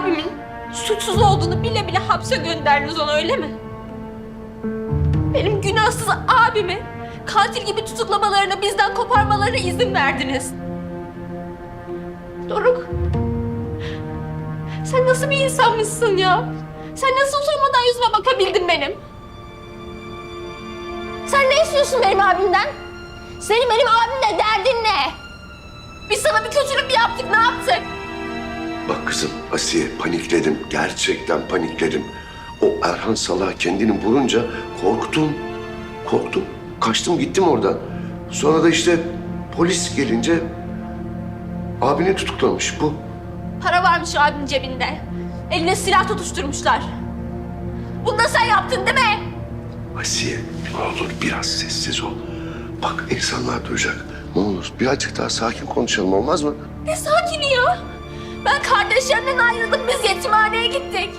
abimin suçsuz olduğunu bile bile hapse gönderdiniz onu öyle mi? Benim günahsız abimi katil gibi tutuklamalarına, bizden koparmalarına izin verdiniz. Doruk, sen nasıl bir insanmışsın ya? Sen nasıl utanmadan yüzüme bakabildin benim? Sen ne istiyorsun benim abimden? Senin benim abimle derdin ne? Biz sana bir kötülük yaptık, ne yaptık? Bak kızım Asiye panikledim. Gerçekten panikledim. O Erhan Salah kendini vurunca korktum. Korktum. Kaçtım gittim oradan. Sonra da işte polis gelince abini tutuklamış bu. Para varmış abimin cebinde. Eline silah tutuşturmuşlar. Bunu da sen yaptın değil mi? Asiye ne olur biraz sessiz ol. Bak insanlar duyacak. Ne olur birazcık daha sakin konuşalım olmaz mı? Ne sakini ya? Ben kardeşlerimden ayrıldım, biz yetimhaneye gittik.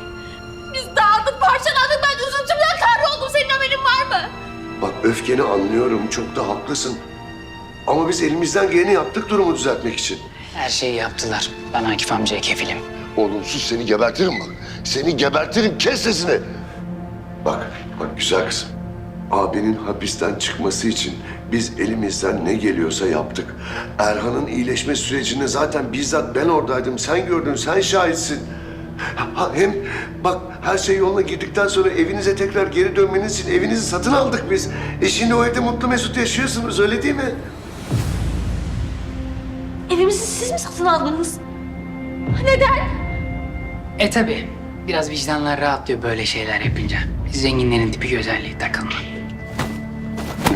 Biz dağıldık, parçalandık, ben üzüntümden kahroldum. Senin haberin var mı? Bak öfkeni anlıyorum çok da haklısın. Ama biz elimizden geleni yaptık durumu düzeltmek için. Her şeyi yaptılar. Ben Akif amcaya kefilim. Oğlum sus seni gebertirim bak. Seni gebertirim kes sesini. Bak, bak güzel kızım. Abinin hapisten çıkması için biz elimizden ne geliyorsa yaptık. Erhan'ın iyileşme sürecinde zaten bizzat ben oradaydım. Sen gördün, sen şahitsin. Ha, hem bak her şey yoluna girdikten sonra evinize tekrar geri dönmeniz için evinizi satın aldık biz. E şimdi o evde mutlu mesut yaşıyorsunuz öyle değil mi? Evimizi siz mi satın aldınız? Neden? E tabi. Biraz vicdanlar rahatlıyor böyle şeyler yapınca. Zenginlerin tipik özelliği takılma.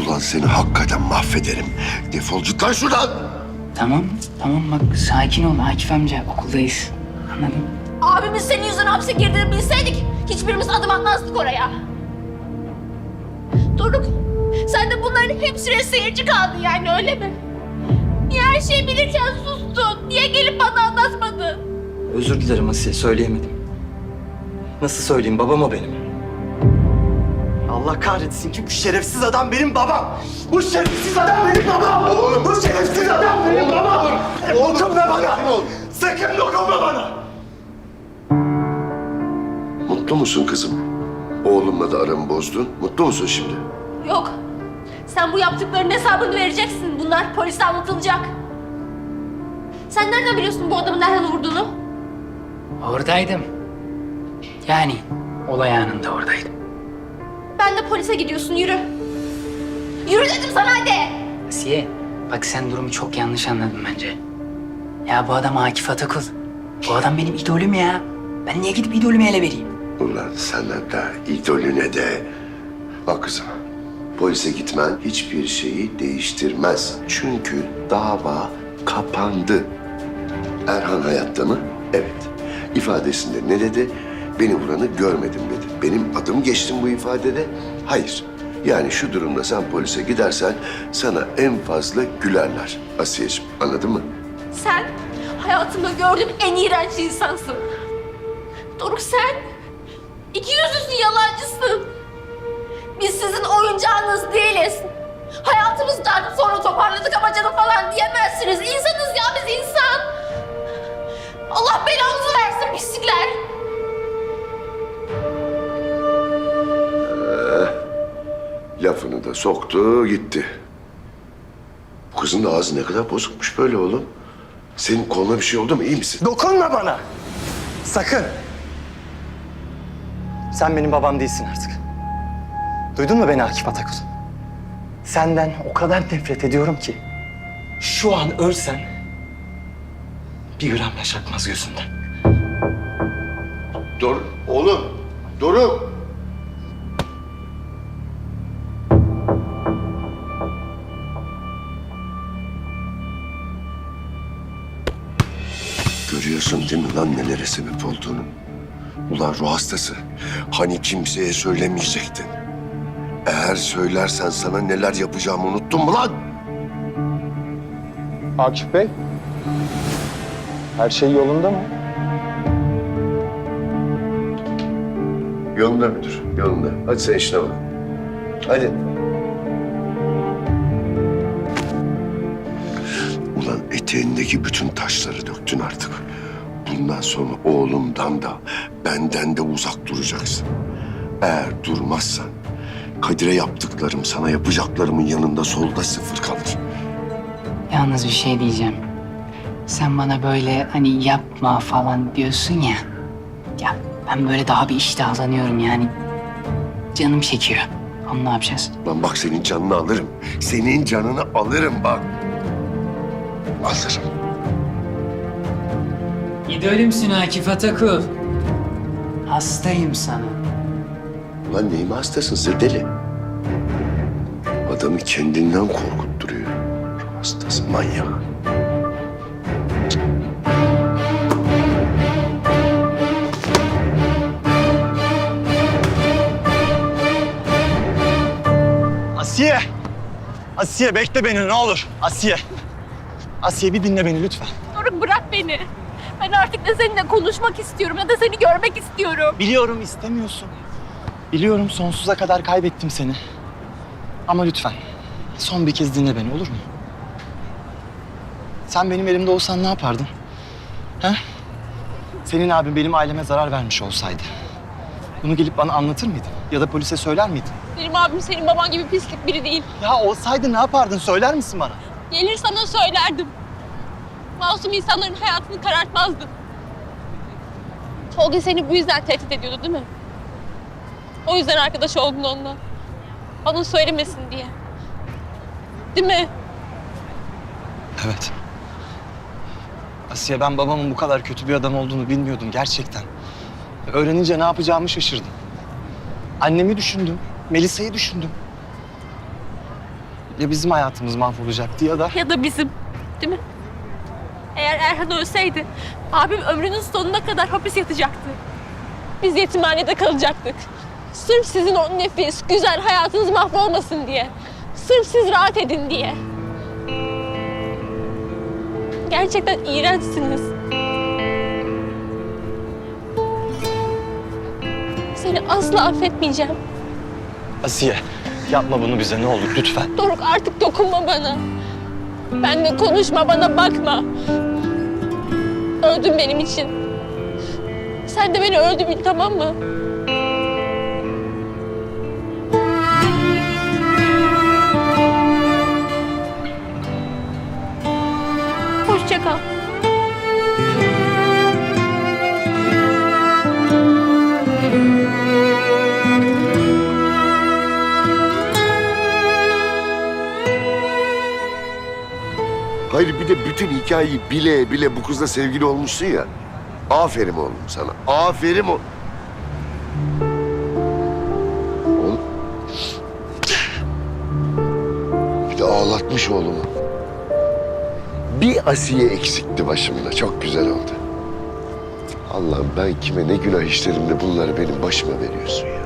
Ulan seni hakikaten mahvederim. Defol git lan şuradan. Tamam, tamam bak sakin ol Akif amca. Okuldayız. Anladın mı? Abimiz senin yüzünden hapse girdiğini bilseydik hiçbirimiz adım atmazdık oraya. Doruk, sen de bunların hepsine seyirci kaldın yani öyle mi? Niye her şeyi bilirken sustun? Niye gelip bana anlatmadın? Özür dilerim Asiye, söyleyemedim. Nasıl söyleyeyim, babam o benim. Allah kahretsin ki bu şerefsiz adam benim babam. Bu şerefsiz adam benim babam. Oğlum. Bu şerefsiz adam benim babam. Dokunma bana. Sakın dokunma bana. Mutlu musun kızım? Oğlumla da aramı bozdun. Mutlu musun şimdi? Yok. Sen bu yaptıklarının hesabını vereceksin. Bunlar polise anlatılacak. Sen nereden biliyorsun bu adamın nereden vurduğunu? Oradaydım. Yani olay anında oradaydım. Ben de polise gidiyorsun yürü. Yürü dedim sana hadi. Asiye, bak sen durumu çok yanlış anladın bence. Ya bu adam Akif Atakul. Bu adam benim idolüm ya. Ben niye gidip idolümü ele vereyim? Ulan sana da idolüne de. Bak kızım. Polise gitmen hiçbir şeyi değiştirmez. Çünkü dava kapandı. Erhan hayatta mı? Evet. İfadesinde ne dedi? Beni vuranı görmedim dedi. Benim adım geçtim bu ifadede. Hayır. Yani şu durumda sen polise gidersen sana en fazla gülerler. Asiyeciğim anladın mı? Sen hayatımda gördüğüm en iğrenç insansın. Doruk sen iki yüzlüsün, yalancısın. Biz sizin oyuncağınız değiliz. Hayatımızdan sonra toparladık ama canım falan diyemezsiniz. İnsanız ya biz insan. Soktu gitti. Bu kızın da ağzı ne kadar bozukmuş böyle oğlum. Senin koluna bir şey oldu mu iyi misin? Dokunma bana. Sakın. Sen benim babam değilsin artık. Duydun mu beni Akif Atakul? Senden o kadar nefret ediyorum ki... ...şu an ölsen... ...bir gram yaş gözünden. Dur oğlum. Doruk. Görüyorsun değil mi lan nelere sebep olduğunu? Ulan ruh hastası. Hani kimseye söylemeyecektin. Eğer söylersen sana neler yapacağımı unuttun mu lan? Akif Bey, her şey yolunda mı? Yolunda müdür, yolunda. Hadi sen işine bak. Hadi. Ulan eteğindeki bütün taşları döktün artık. Bundan sonra oğlumdan da benden de uzak duracaksın. Eğer durmazsan Kadir'e yaptıklarım sana yapacaklarımın yanında solda sıfır kalır. Yalnız bir şey diyeceğim. Sen bana böyle hani yapma falan diyorsun ya. Ya ben böyle daha bir iştahlanıyorum yani. Canım çekiyor. Onu ne yapacağız? Lan bak senin canını alırım. Senin canını alırım bak. Alırım. İdolümsün Akif Atakul. Hastayım sana. Lan neyime hastasın sen deli? Adamı kendinden korkutturuyor. Hastası manyak. Asiye! Asiye bekle beni ne olur. Asiye. Asiye bir dinle beni lütfen. Doruk bırak beni. Ben artık ne seninle konuşmak istiyorum ne de seni görmek istiyorum. Biliyorum istemiyorsun. Biliyorum sonsuza kadar kaybettim seni. Ama lütfen son bir kez dinle beni olur mu? Sen benim elimde olsan ne yapardın? He? Senin abin benim aileme zarar vermiş olsaydı. Bunu gelip bana anlatır mıydın? Ya da polise söyler miydin? Benim abim senin baban gibi pislik biri değil. Ya olsaydı ne yapardın söyler misin bana? Gelir sana söylerdim. Masum insanların hayatını karartmazdım. Tolga seni bu yüzden tehdit ediyordu değil mi? O yüzden arkadaş oldun onunla. Bana söylemesin diye. Değil mi? Evet. Asiye ben babamın bu kadar kötü bir adam olduğunu bilmiyordum gerçekten. Öğrenince ne yapacağımı şaşırdım. Annemi düşündüm, Melisa'yı düşündüm. Ya bizim hayatımız mahvolacaktı ya da... Ya da bizim. Değil mi? Eğer Erhan ölseydi abim ömrünün sonuna kadar hapis yatacaktı. Biz yetimhanede kalacaktık. Sırf sizin o nefis, güzel hayatınız mahvolmasın diye. Sırf siz rahat edin diye. Gerçekten iğrençsiniz. Seni asla affetmeyeceğim. Asiye yapma bunu bize ne olur lütfen. Doruk artık dokunma bana. Benle konuşma, bana bakma. Öldün benim için. Sen de beni öldü bil tamam mı? Hayır bir de bütün hikayeyi bile bile bu kızla sevgili olmuşsun ya. Aferin oğlum sana. Aferin o. Oğlum. Bir de ağlatmış oğlumu. Bir asiye eksikti başımda. Çok güzel oldu. Allah'ım ben kime ne günah işlerim de bunları benim başıma veriyorsun ya.